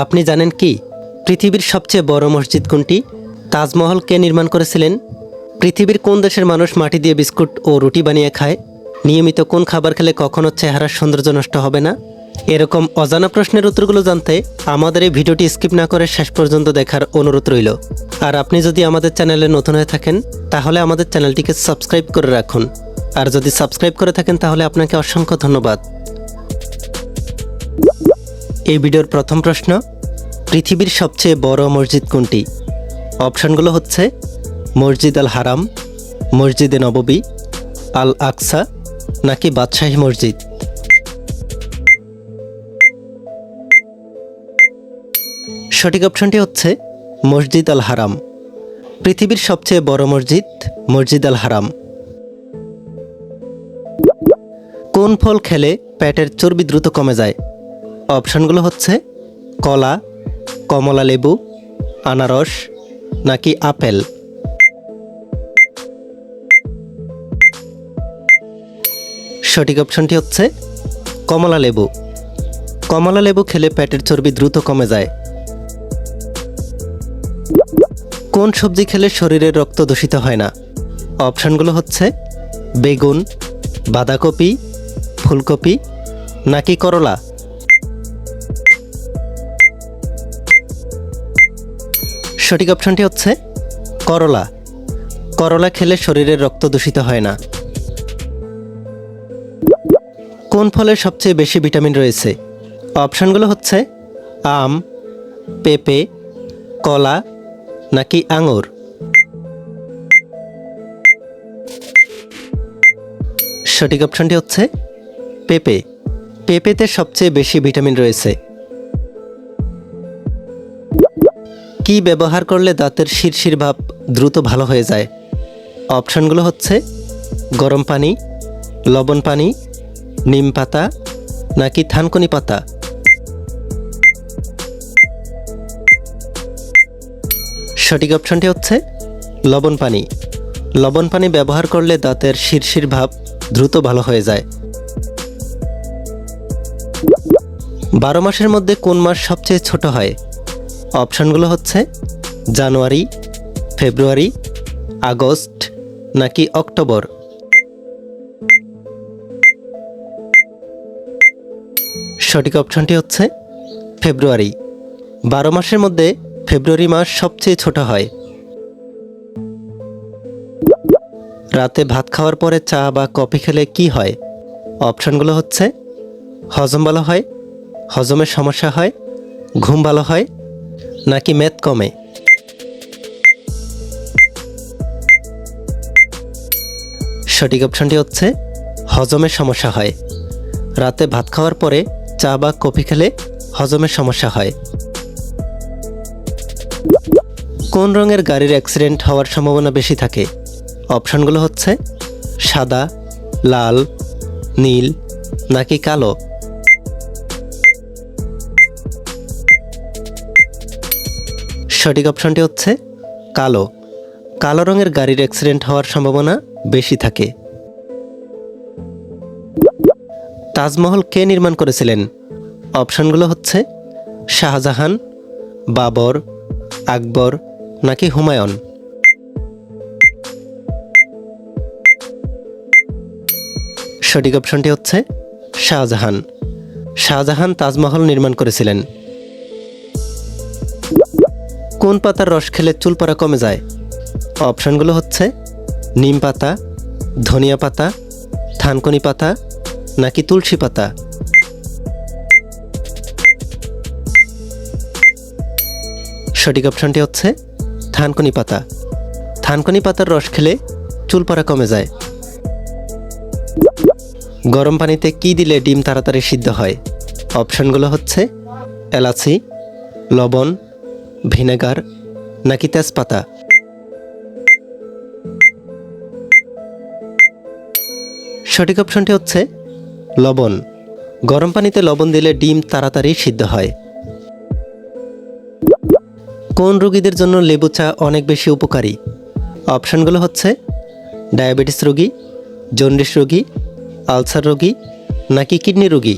আপনি জানেন কি? পৃথিবীর সবচেয়ে বড় মসজিদ কোনটি? তাজমহল কে নির্মাণ করেছিলেন? পৃথিবীর কোন দেশের মানুষ মাটি দিয়ে বিস্কুট ও রুটি বানিয়ে খায়? নিয়মিত কোন খাবার খেলে কখনো চেহারার সৌন্দর্য নষ্ট হবে না? এরকম অজানা প্রশ্নের উত্তরগুলো জানতে আমাদের এই ভিডিওটি স্কিপ না করে শেষ পর্যন্ত দেখার অনুরোধ রইল। আর আপনি যদি আমাদের চ্যানেলে নতুন হয়ে থাকেন, তাহলে আমাদের চ্যানেলটিকে সাবস্ক্রাইব করে রাখুন। আর যদি সাবস্ক্রাইব করে থাকেন, তাহলে আপনাকে অসংখ্য ধন্যবাদ। এই ভিডিওর প্রথম প্রশ্ন, পৃথিবীর সবচেয়ে বড় মসজিদ কোনটি? অপশনগুলো হচ্ছে, মসজিদ আল হারাম, মসজিদে নববী, আল আকসা, নাকি বাদশাহী মসজিদ? সঠিক অপশনটি হচ্ছে, মসজিদ আল হারাম। পৃথিবীর সবচেয়ে বড় মসজিদ মসজিদ আল হারাম। কোন ফল খেলে পেটের চর্বি দ্রুত কমে যায়? অপশনগুলো হচ্ছে কলা, কমলা লেবু, আনারস, নাকি আপেল। সঠিক অপশনটি হচ্ছে কমলা লেবু। কমলা লেবু খেলে পেটের চর্বি দ্রুত কমে যায়। কোন সবজি খেলে শরীরের রক্ত দূষিত হয় না? অপশানগুলো হচ্ছে বেগুন, বাঁধাকপি, ফুলকপি, নাকি করলা। সঠিক অপশনটি হচ্ছে করলা। করলা খেলে শরীরের রক্ত দূষিত হয় না। কোন ফলের সবচেয়ে বেশি ভিটামিন রয়েছে? অপশনগুলো হচ্ছে আম, পেঁপে, কলা নাকি আঙুর। সঠিক অপশনটি হচ্ছে পেঁপে। পেঁপেতে সবচেয়ে বেশি ভিটামিন রয়েছে। কি ব্যবহার করলে দাঁতের শিরশির ভাব দ্রুত ভালো হয়ে যায়? অপশনগুলো হচ্ছে, গরম পানি, লবণ পানি, নিম পাতা, নাকি থানকুনি পাতা? সঠিক অপশনটি হচ্ছে, লবণ পানি। লবণ পানি ব্যবহার করলে দাঁতের শিরশির ভাব দ্রুত ভালো হয়ে যায়। বারো মাসের মধ্যে কোন মাস সবচেয়ে ছোট হয়? অপশনগুলো হচ্ছে জানুয়ারি, ফেব্রুয়ারি, আগস্ট নাকি অক্টোবর? সঠিক অপশনটি হচ্ছে ফেব্রুয়ারি। বারো মাসের মধ্যে ফেব্রুয়ারি মাস সবচেয়ে ছোট হয়। রাতে ভাত খাওয়ার পরে চা বা কফি খেলে কি হয়? অপশানগুলো হচ্ছে হজম ভালো হয় হজমের সমস্যা হয়, ঘুম ভালো হয় নাকি মেদ কমে? সঠিক অপশনটি হচ্ছে হজমের সমস্যা হয়। রাতে ভাত খাওয়ার পরে চা বা কফি খেলে হজমের সমস্যা হয়। কোন রঙের গাড়ির অ্যাক্সিডেন্ট হওয়ার সম্ভাবনা বেশি থাকে? অপশনগুলো হচ্ছে, সাদা, লাল, নীল, নাকি কালো? সঠিক অপশনটি হচ্ছে কালো। কালো রঙের গাড়ির অ্যাক্সিডেন্ট হওয়ার সম্ভাবনা বেশি থাকে। তাজমহল কে নির্মাণ করেছিলেন? অপশনগুলো হচ্ছে শাহজাহান, বাবর, আকবর নাকি হুমায়ুন? সঠিক অপশনটি হচ্ছে শাহজাহান। শাহজাহান তাজমহল নির্মাণ করেছিলেন। কোন পাতার রস খেলে চুল পড়া কমে যায়? অপশনগুলো হচ্ছে নিম পাতা, ধনিয়া পাতা, থানকনি পাতা নাকি তুলসী পাতা। সঠিক অপশনটি হচ্ছে থানকনি পাতা। থানকনি পাতার রস খেলে চুল পড়া কমে যায়। গরম পানিতে কি দিলে ডিম তাড়াতাড়ি সিদ্ধ হয়? অপশানগুলো হচ্ছে এলাচি, লবণ ভিনেগার নাকি তেজপাতা? সঠিক অপশনটি হচ্ছে লবণ। গরম পানিতে লবণ দিলে ডিম তাড়াতাড়ি সিদ্ধ হয়। কোন রোগীদের জন্য লেবু চা অনেক বেশি উপকারী? অপশনগুলো হচ্ছে ডায়াবেটিস রোগী, জন্ডিস রোগী, আলসার রোগী নাকি কিডনি রোগী?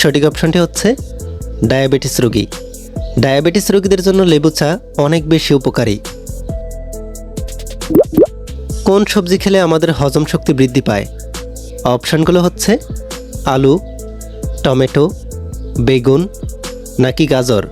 সঠিক অপশনটি হচ্ছে ডায়াবেটিস রোগী। ডায়াবেটিস রোগীদের জন্য লেবু চা অনেক বেশি উপকারী। কোন সবজি খেলে আমাদের হজম শক্তি বৃদ্ধি পায়? অপশানগুলো হচ্ছে আলু, টমেটো, বেগুন নাকি গাজর।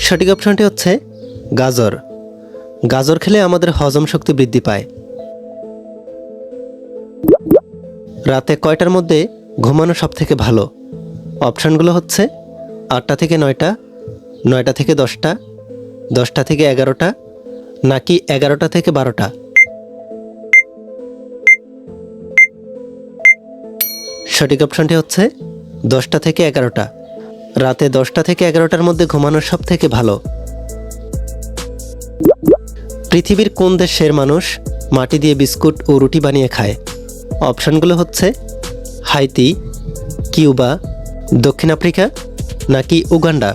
সঠিক অপশনটি হচ্ছে গাজর। গাজর খেলে আমাদের হজম শক্তি বৃদ্ধি পায়। রাতে কয়টার মধ্যে ঘুমানো সব থেকে ভালো? অপশানগুলো হচ্ছে, আটটা থেকে নয়টা নয়টা থেকে দশটা দশটা থেকে এগারোটা, নাকি এগারোটা থেকে বারোটা। সঠিক অপশনটি হচ্ছে, দশটা থেকে এগারোটা। রাতে দশটা থেকে এগারোটার মধ্যে ঘুমানো সব থেকে ভালো। পৃথিবীর কোন দেশের মানুষ মাটি দিয়ে বিস্কুট ও রুটি বানিয়ে খায়? অপশনগুলো হচ্ছে হাইতি, কিউবা, দক্ষিণ আফ্রিকা নাকি উগান্ডা।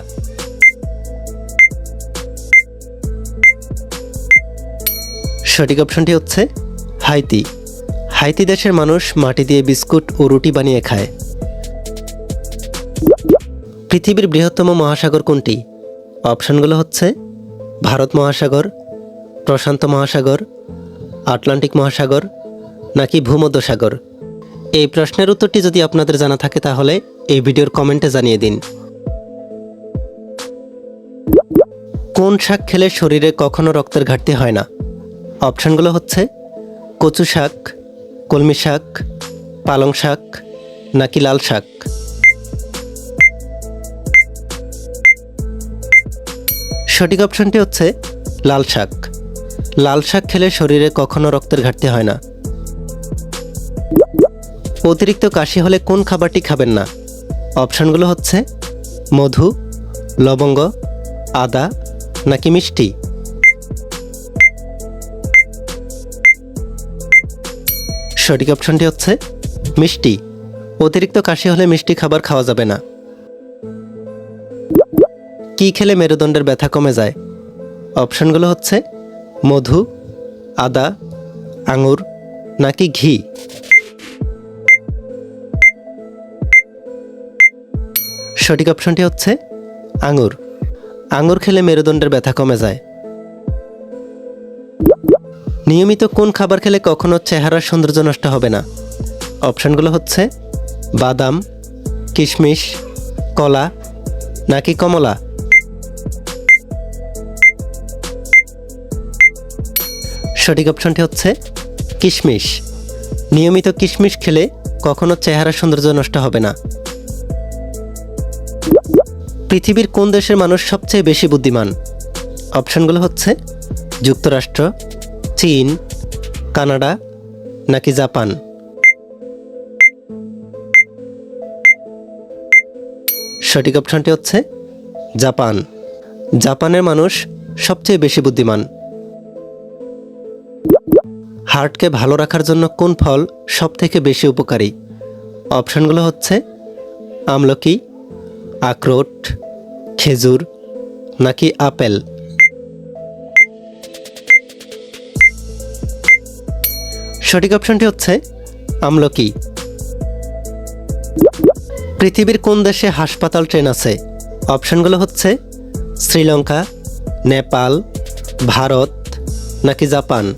সঠিক অপশনটি হচ্ছে হাইতি। হাইতি দেশের মানুষ মাটি দিয়ে বিস্কুট ও রুটি বানিয়ে খায়। পৃথিবীর বৃহত্তম মহাসাগর কোনটি? অপশনগুলো হচ্ছে ভারত মহাসাগর, প্রশান্ত মহাসাগর, আটলান্টিক মহাসাগর নাকি ভূমধ্যসাগর? এই প্রশ্নের উত্তরটি যদি আপনাদের জানা থাকে তাহলে এই ভিডিওর কমেন্টে জানিয়ে দিন। কোন শাক খেলে শরীরে কখনো রক্তের ঘাটতি হয় না? অপশনগুলো হচ্ছে, কচু শাক, কলমি শাক, পালং শাক, নাকি লাল শাক? সঠিক অপশনটি হচ্ছে, লাল শাক। লাল শাক খেলে শরীরে কখনো রক্তের ঘাটতি হয় না। অতিরিক্ত কাশি হলে কোন খাবারটি খাবেন না? অপশনগুলো হচ্ছে মধু, লবঙ্গ, আদা নাকি মিষ্টি? সঠিক অপশনটি হচ্ছে মিষ্টি। অতিরিক্ত কাশি হলে মিষ্টি খাবার খাওয়া যাবে না। কি খেলে মেরুদণ্ডের ব্যথা কমে যায়? অপশনগুলো হচ্ছে মধু, আদা, আঙুর নাকি ঘি? সঠিক অপশনটি হচ্ছে আঙুর। আঙুর খেলে মেরুদণ্ডের ব্যথা কমে যায়। নিয়মিত কোন খাবার খেলে কখনো চেহারার সৌন্দর্য নষ্ট হবে না? অপশনগুলো হচ্ছে বাদাম, কিশমিশ, কলা নাকি কমলা। সঠিক অপশনটি হচ্ছে কিশমিশ। নিয়মিত কিশমিশ খেলে কখনো চেহারার সৌন্দর্য নষ্ট হবে না। পৃথিবীর কোন দেশের মানুষ সবচেয়ে বেশি বুদ্ধিমান? অপশনগুলো হচ্ছে যুক্তরাষ্ট্র, চীন, কানাডা নাকি জাপান। সঠিক অপশনটি হচ্ছে জাপান। জাপানের মানুষ সবচেয়ে বেশি বুদ্ধিমান। হার্টকে ভালো রাখার জন্য কোন ফল সব থেকে বেশি উপকারী? অপশনগুলো হচ্ছে আমলকি আখরোট, খেজুর নাকি আপেল? সঠিক অপশনটি হচ্ছে আমলকি। পৃথিবীর কোন দেশে হাসপাতাল, ট্রেন আছে? অপশনগুলো হচ্ছে শ্রীলঙ্কা, নেপাল, ভারত নাকি জাপান?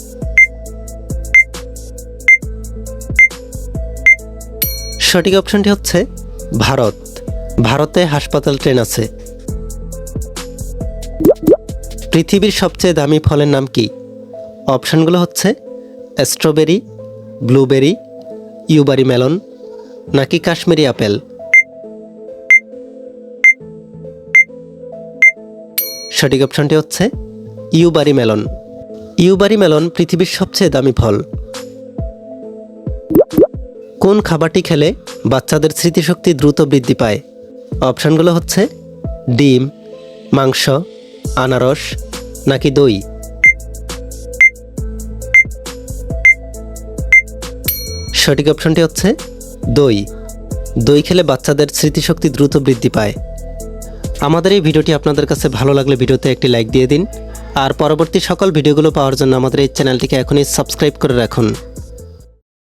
সঠিক অপশনটি হচ্ছে ভারত। ভারতে হাসপাতাল ট্রেন আছে। পৃথিবীর সবচেয়ে দামি ফলের নাম কি? অপশনগুলো হচ্ছে স্ট্রবেরি, ব্লুবেরি, ইউবারি মেলন নাকি কাশ্মীরি আপেল। সঠিক অপশনটি হচ্ছে ইউবারি মেলন। ইউবারি মেলন পৃথিবীর সবচেয়ে দামি ফল। কোন খাবারটি খেলে বাচ্চাদের স্মৃতিশক্তি দ্রুত বৃদ্ধি পায়? অপশনগুলো হচ্ছে ডিম, মাংস, আনারস, নাকি দই? সঠিক অপশনটি হচ্ছে দই। দই খেলে বাচ্চাদের স্মৃতিশক্তি দ্রুত বৃদ্ধি পায়। আমাদের এই ভিডিওটি আপনাদের কাছে ভালো লাগলে ভিডিওতে একটি লাইক দিয়ে দিন। আর পরবর্তী সকল ভিডিওগুলো পাওয়ার জন্য আমাদের এই চ্যানেলটিকে এখনই সাবস্ক্রাইব করে রাখুন।